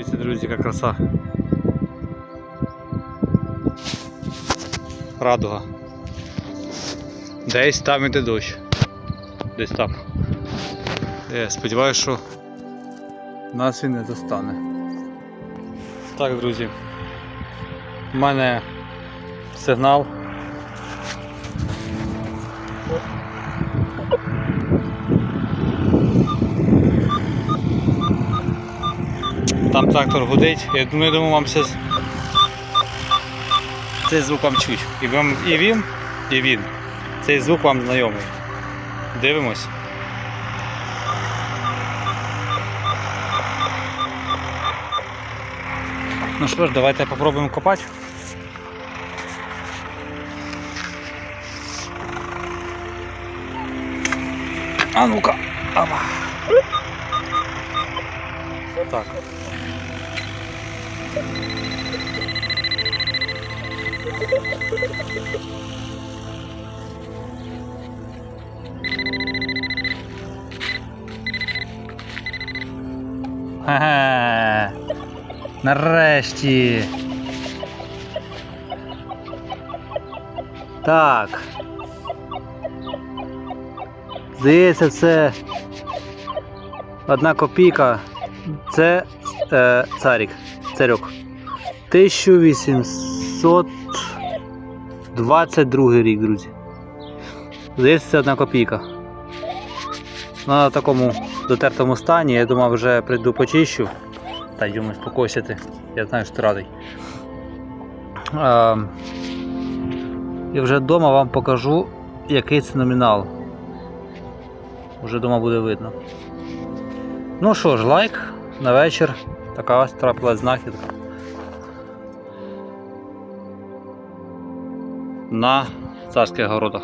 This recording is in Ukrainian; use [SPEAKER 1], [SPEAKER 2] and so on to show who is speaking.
[SPEAKER 1] Дивіться, друзі, яка краса. Радуга. Десь там іде дощ. Десь там. Я сподіваюся, що нас він не достане. Так, друзі. У мене сигнал. Там трактор гудить. Я думаю, думаю, вам все. Цей звук вам чуть. І, вам, і він, і він. Цей звук вам знайомий. Дивимось. Ну що ж, давайте попробуємо копати. А ну-ка. Ава. Так. Ха-ха. Нарешті. Так. Здається, це одна копійка. Це е, царик. Царьок. 1822 рік, друзі. Здається, це одна копійка. На такому дотертому стані, я думав, вже прийду почищу. Та йдемо спокойся Я знаю, що ти радий. Е, і вже вдома вам покажу, який це номінал. Вже вдома буде видно. Ну що ж, лайк на вечір. Така ось трапилась знахідка. На царських городах.